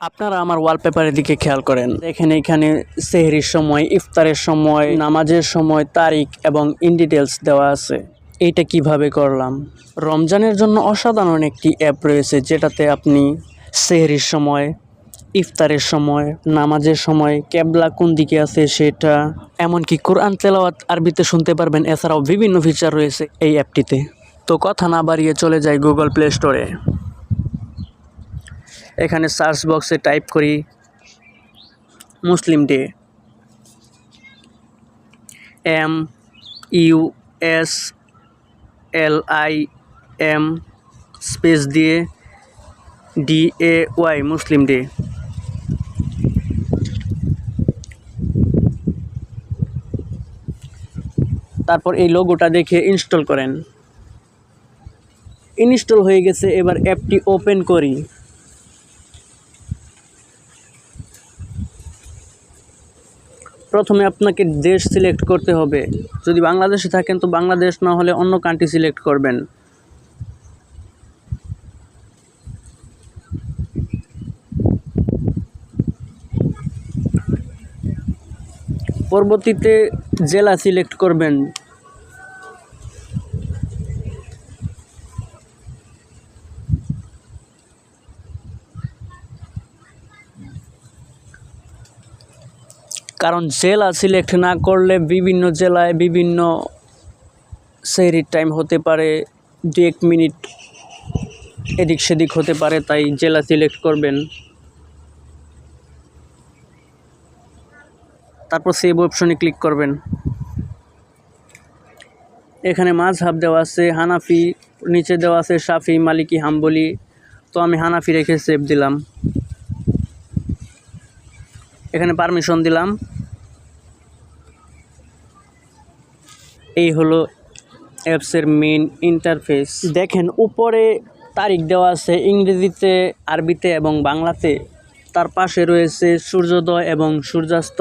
আপনারা আমার ওয়ালপেপারের দিকে খেয়াল করেন। দেখেন এখানে সেহরির সময়, ইফতারের সময়, নামাজের সময় তারিখ এবং ইন ডিটেলস দেওয়া আছে। এইটা কীভাবে করলাম? রমজানের জন্য অসাধারণ একটি অ্যাপ রয়েছে, যেটাতে আপনি সেহরির সময়, ইফতারের সময়, নামাজের সময় ক্যাবলা কোন দিকে আছে সেটা, এমনকি কোরআন তেলাওয়াত আরবিতে শুনতে পারবেন, এছাড়াও বিভিন্ন ফিচার রয়েছে এই অ্যাপটিতে তো কথা না বাড়িয়ে চলে যায় গুগল প্লে স্টোরে এখানে সার্চ বক্সে টাইপ করি Muslim day M U S L I M space দিয়ে D A Y Muslim day তারপর এই লোগোটা দেখে ইনস্টল করেন। ইনস্টল হয়ে গেছে, এবার অ্যাপটি ওপেন করি। প্রথমে আপনাকে দেশ সিলেক্ট করতে হবে। যদি বাংলাদেশে থাকেন, তো বাংলাদেশ না হলে অন্য কান্ট্রি সিলেক্ট করবেন। পরবর্তীতে জেলা সিলেক্ট করবেন। কারণ জেলা সিলেক্ট না করলে বিভিন্ন জেলায় বিভিন্ন সেহরির টাইম হতে পারে, দু এক মিনিট এদিক সেদিক হতে পারে, তাই জেলা সিলেক্ট করবেন। তারপর সেভ অপশনে ক্লিক করবেন। এখানে মাঝহাব দেওয়া আছে, হানাফি, নিচে দেওয়া আছে শাফি, মালিকি, হাম্বলি। তো আমি হানাফি রেখে সেভ দিলাম। এখানে পারমিশন দিলাম। এই হলো অ্যাপসের মেন ইন্টারফেস দেখেন, উপরে তারিখ দেওয়া আছে ইংরেজিতে, আরবিতে এবং বাংলাতে। তার পাশে রয়েছে সূর্যোদয় এবং সূর্যাস্ত।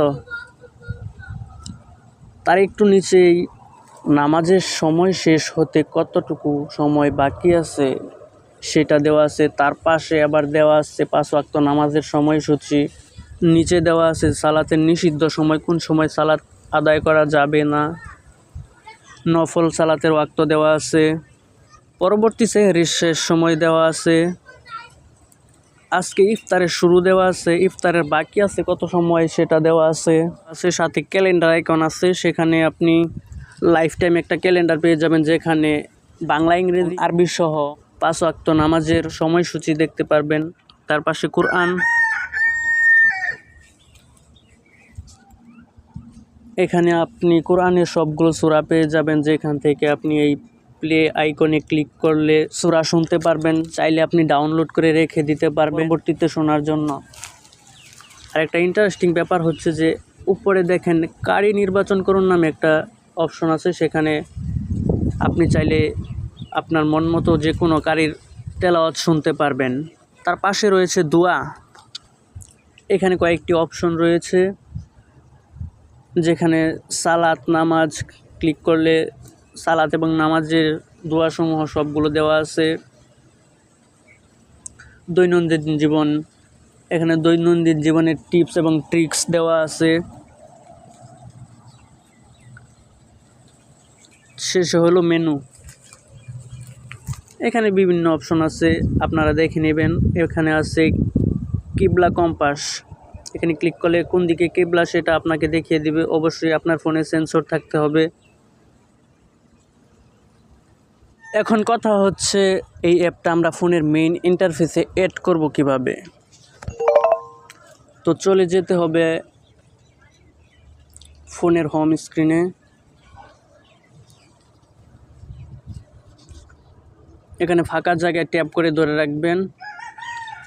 তার একটু নিচেই, নামাজের সময় শেষ হতে কতটুকু সময় বাকি আছে সেটা দেওয়া আছে। তার পাশে আবার দেওয়া আছে পাঁচ ওয়াক্ত নামাজের সময়সূচি। নিচে দেওয়া আছে, সালাতের নিষিদ্ধ সময়, কোন সময় সালাত আদায় করা যাবে না। নফল সালাতের ওয়াক্ত দেওয়া আছে। পরবর্তী সেহরির শেষ সময় দেওয়া আছে। আজকে ইফতারের শুরু দেওয়া আছে। ইফতারের বাকি আছে কত সময় সেটা দেওয়া আছে। আছে সাথে ক্যালেন্ডার আইকন আছে, সেখানে আপনি লাইফ টাইম একটা ক্যালেন্ডার পেয়ে যাবেন যেখানে বাংলা, ইংরেজি, আরবি সহ পাঁচ ওয়াক্ত নামাজের সময়সূচি দেখতে পারবেন। তার পাশে কোরআন এখানে আপনি কোরআনের সবগুলো সূরা পেয়ে যাবেন, যেখান থেকে আপনি এই প্লে আইকনে ক্লিক করলে সূরা শুনতে পারবেন। চাইলে আপনি ডাউনলোড করে রেখে দিতে পারবেন পরবর্তীতে শোনার জন্য। আর একটা ইন্টারেস্টিং ব্যাপার হচ্ছে যে, উপরে দেখেন কারি নির্বাচন করুন নামে একটা অপশন আছে, সেখানে আপনি চাইলে আপনার মন মতো যে কোনো কারির তেলাওয়াত শুনতে পারবেন। তার পাশে রয়েছে দোয়া। এখানে কয়েকটি অপশন রয়েছে। যেখানে সালাত, নামাজ ক্লিক করলে সালাত এবং নামাজের দোয়াসমূহ সবগুলো দেওয়া আছে। দৈনন্দিন জীবন, এখানে দৈনন্দিন জীবনের টিপস এবং ট্রিক্স দেওয়া আছে। শেষে হলো মেনু এখানে বিভিন্ন অপশন আছে, আপনারা দেখে নেবেন। এখানে আছে কিবলা কম্পাস। এখানে ক্লিক করলে কোন দিকে কেবলা সেটা আপনাকে দেখিয়ে দিবে। অবশ্যই আপনার ফোনে সেন্সর থাকতে হবে। এখন কথা হচ্ছে, এই অ্যাপটা আমরা ফোনের মেইন ইন্টারফেসে অ্যাড করব কীভাবে? তো চলে যেতে হবে ফোনের হোম স্ক্রিনে এখানে ফাঁকা জায়গায় ট্যাপ করে ধরে রাখবেন।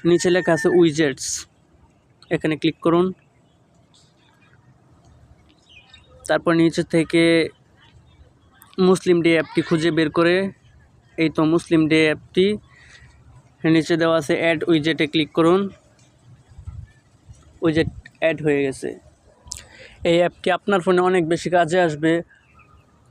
নিচে লেখা আছে উইজেটস এখানে ক্লিক করুন। তারপর নিচে থেকে মুসলিম ডে অ্যাপটি খুঁজে বের করে। এই তো মুসলিম ডে অ্যাপটি নিচে দেওয়া আছে অ্যাড উইজেটে ক্লিক করুন। উইজেট অ্যাড হয়ে গেছে। এই অ্যাপটি আপনার ফোনে অনেক বেশি কাজে আসবে।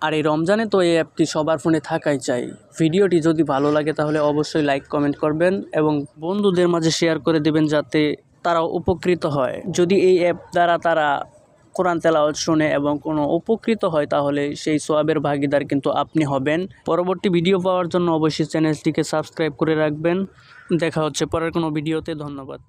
আর এই রমজানে তো এই অ্যাপটি সবার ফোনে থাকাই চাই। ভিডিওটি যদি ভালো লাগে তাহলে অবশ্যই লাইক, কমেন্ট করবেন এবং বন্ধুদের মাঝে শেয়ার করে দেবেন যাতে তারা উপকৃত হয়। যদি এই অ্যাপ দ্বারা তারা কোরআন তেলাওয়াত শুনে এবং কোনো উপকৃত হয়, তাহলে সেই সোয়াবের ভাগিদার কিন্তু আপনি হবেন। পরবর্তী ভিডিও পাওয়ার জন্য অবশ্যই চ্যানেলটিকে সাবস্ক্রাইব করে রাখবেন। দেখা হচ্ছে পরের কোনো ভিডিওতে ধন্যবাদ।